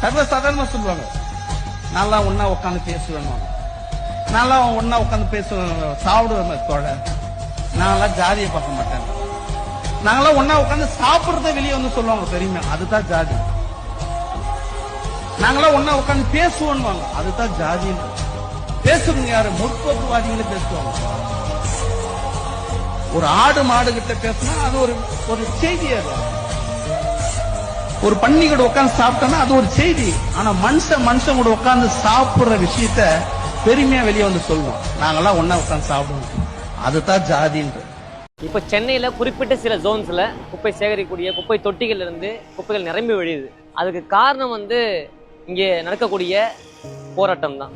சர்வசாதாரணமா சொல்லுவாங்க. நல்லா ஒன்னா உட்காந்து பேசுவேன் நல்லா ஒன்னா உட்காந்து பேசுவேன் சாப்பிடுவேன் தோழ. நாங்களாம் ஜாதியை பார்க்க மாட்டேன். நாங்களாம் ஒன்னா உட்காந்து சாப்பிடுறத வெளியே வந்து சொல்லுவாங்க பெருமை அதுதான் ஜாதி. நாங்களாம் ஒன்னா உட்காந்து பேசுவோம் அதுதான் ஜாதி. பேசுறவங்க யாரு? முற்போக்குவாதிகளே பேசுவாங்க. ஒரு ஆடு மாடு கிட்ட பேசினா அது ஒரு ஒரு செய்தியா இருக்கும் ஒரு பன்னி கூட உட்கார்ந்து சாப்பிட்டோம்னா அது ஒரு செய்தி. ஆனா மனுஷன் மனுஷன் கூட உட்கார்ந்து சாப்பிடுற விஷயத்த பெருமையா வெளியே வந்து சொல்லுவோம் நாங்கெல்லாம் ஒண்ணா உட்கார்ந்து சாப்பிடுவோம். அதுதான் ஜாதின்ற இப்போ சென்னையில் குறிப்பிட்ட சில ஜோன்ஸில் குப்பை சேகரிக்கக்கூடிய குப்பை தொட்டிகள்ல இருந்து குப்பைகள் நிரம்பி வழியுது அதுக்கு காரணம் வந்து இங்கே நடக்கக்கூடிய போராட்டம் தான்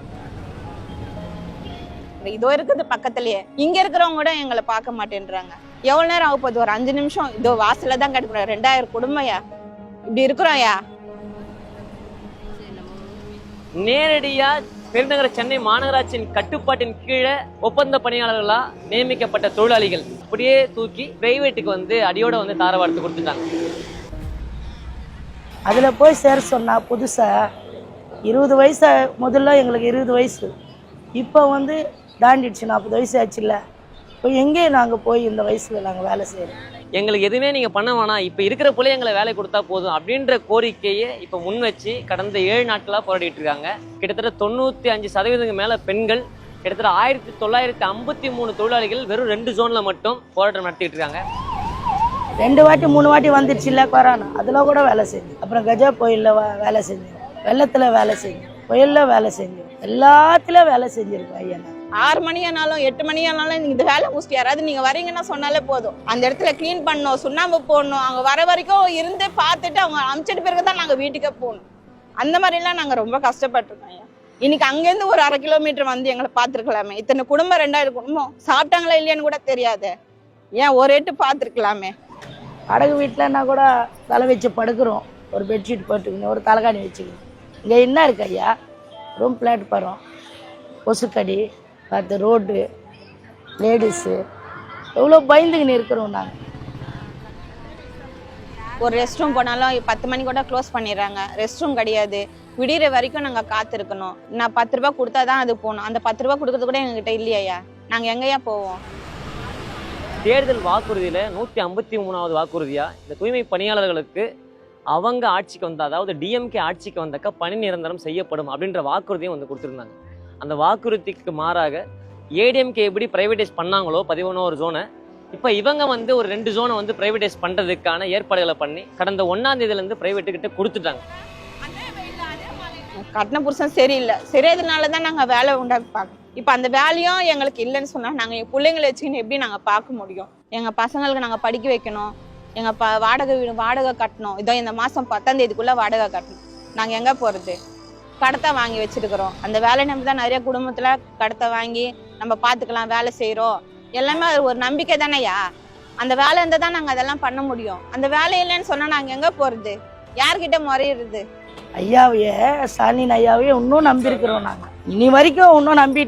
இதோ இருக்குது பக்கத்துலயே. இங்க இருக்கிறவங்க கூட எங்களை பார்க்க மாட்டேன்றாங்க. எவ்வளவு நேரம் ஆக போகுது? ஒரு அஞ்சு நிமிஷம். இதோ வாசல்ல தான் கிடக்குறோம் ரெண்டாயிரம் குடும்பம்யா இப்படி இருக்கிறோம்யா. நேரடியாக பெருநகர சென்னை மாநகராட்சியின் கட்டுப்பாட்டின் கீழே ஒப்பந்த பணியாளர்களா நியமிக்கப்பட்ட தொழிலாளிகள். அப்படியே தூக்கி பிரைவேட்டுக்கு வந்து அடியோட வந்து தாரவாடத்து கொடுத்துட்டாங்க. அதில் போய் சேர சொன்னா புதுசாக இருபது வயசு முதல்ல எங்களுக்கு இருபது வயசு. இப்போ வந்து தாண்டிடுச்சு நாற்பது வயசு ஆச்சுல்ல. இப்போ எங்கே நாங்கள் போய் இந்த வயசில் நாங்கள் வேலை செய்கிறோம் எங்களுக்கு எதுவுமே நீங்கள் பண்ண வேணாம். இப்போ இருக்கிற போலே எங்களை வேலை கொடுத்தா போதும் அப்படின்ற கோரிக்கையை இப்போ முன் வச்சு கடந்த ஏழு நாட்களாக போராடிட்டு இருக்காங்க. கிட்டத்தட்ட தொண்ணூற்றி அஞ்சு சதவீதத்துக்கு மேலே பெண்கள் கிட்டத்தட்ட ஆயிரத்தி தொள்ளாயிரத்தி ஐம்பத்தி மூணு தொழிலாளிகள் வெறும் ரெண்டு ஜோனில் மட்டும் போராட்டம் நடத்திட்டு இருக்காங்க. ரெண்டு வாட்டி மூணு வாட்டி வந்துடுச்சு இல்லை கொரோனா. அதில் கூட வேலை செஞ்சு. அப்புறம் கஜா புயலில் வேலை செஞ்சோம் வெள்ளத்தில் வேலை செஞ்சோம் புயலில் வேலை செஞ்சோம் எல்லாத்துலேயும் வேலை செஞ்சுருக்கோம் ஐயா ஆறு மணி ஆனாலும் எட்டு மணி ஆனாலும் இந்த வேலை முடிச்சுட்டு யாராவது நீங்கள் வரீங்கன்னா சொன்னாலே போதும். அந்த இடத்துல க்ளீன் பண்ணணும் சுண்ணாம்பு போடணும். அவங்க வர வரைக்கும் இருந்து பார்த்துட்டு அவங்க அமுச்சிட்டு பிறகு தான் நாங்கள் வீட்டுக்கே போகணும். அந்த மாதிரிலாம் நாங்கள் ரொம்ப கஷ்டப்பட்டிருக்கோம் இன்னைக்கு அங்கேருந்து ஒரு அரை கிலோமீட்டர் வந்து எங்களை பார்த்துருக்கலாமே. இத்தனை குடும்பம் ரெண்டாயிரம் குடும்பம். சாப்பிட்டாங்களா இல்லையான்னு கூட தெரியாது. ஏன் ஒரு எட்டு பார்த்துருக்கலாமே? அடகு வீட்டிலன்னா கூட தலை வச்சு படுக்கிறோம். ஒரு பெட்ஷீட் போட்டுக்கணும் ஒரு தலைகாணி வச்சுக்கணும் இங்கே என்ன இருக்கு ஐயா? ரூம் பிளாட்பாரம் கொசுக்கடி. பார்த்து ரோடு லேடிஸு எவ்வளோ பயந்துக்கின்னு இருக்கிறோம் நாங்கள் ஒரு ரெஸ்ட் ரூம் போனாலும் பத்து மணி கூட க்ளோஸ் பண்ணிடுறாங்க. ரெஸ்ட் ரூம் கிடையாது. விடிகிற வரைக்கும் நாங்கள் காத்திருக்கணும். நான் பத்து ரூபா கொடுத்தா தான் அது போகணும். அந்த பத்து ரூபா கொடுக்கறது கூட எங்ககிட்ட இல்லையா நாங்கள் எங்கேயா போவோம்? தேர்தல் வாக்குறுதியில நூத்தி ஐம்பத்தி மூணாவது வாக்குறுதியா? இந்த தூய்மை பணியாளர்களுக்கு அவங்க ஆட்சிக்கு வந்தா அதாவது டிஎம்கே ஆட்சிக்கு வந்தாக்கா பணி நிரந்தரம் செய்யப்படும் அப்படின்ற வாக்குறுதியும் வந்து கொடுத்துருந்தாங்க. அந்த வாக்குறுதிக்கு மாறாக ஏடிஎம்கே எப்படி பிரைவேடைஸ் பண்ணாங்களோ பதினொன்று ஜோனை இப்போ இவங்க வந்து ஒரு ரெண்டு ஜோனை வந்து பிரைவேடைஸ் பண்ணுறதுக்கான ஏற்பாடுகளை பண்ணி கடந்த ஒன்றாம் தேதியிலேருந்து பிரைவேட்டுக்கிட்ட கொடுத்துட்டாங்க. கட்டின புருஷன் சரியில்லை. சரியாதனால தான் நாங்கள் வேலை உண்டாக்கி பார்க்கணும் இப்போ அந்த வேலையும் எங்களுக்கு இல்லைன்னு சொன்னால் நாங்கள் எங்கள் பிள்ளைங்களை வச்சுக்கின்னு எப்படி நாங்கள் பார்க்க முடியும்? எங்கள் பசங்களுக்கு நாங்கள் படிக்க வைக்கணும். எங்கள் ப வாடகை வீடு வாடகை கட்டணும். இதோ இந்த மாதம் பத்தாம் தேதிக்குள்ளே வாடகை கட்டணும். நாங்கள் எங்கே போகிறது கடத்தை வாங்கி வச்சிருக்கிறோம். அந்த வேலை நம்பி தான் நிறைய குடும்பத்தில் கடத்தை வாங்கி நம்ம பார்த்துக்கலாம் வேலை செய்கிறோம் எல்லாமே அது ஒரு நம்பிக்கை தானேயா? அந்த வேலை இருந்தால் தான் நாங்கள் அதெல்லாம் பண்ண முடியும். அந்த வேலை இல்லைன்னு சொன்னால் நாங்கள் எங்கே போகிறது யார்கிட்ட முறையிடுறது? ஐயாவையே ஸ்டாலின் ஐயாவையே இன்னும் நம்பியிருக்கிறோம் நாங்கள் இனி வரைக்கும் இன்னும் நம்பி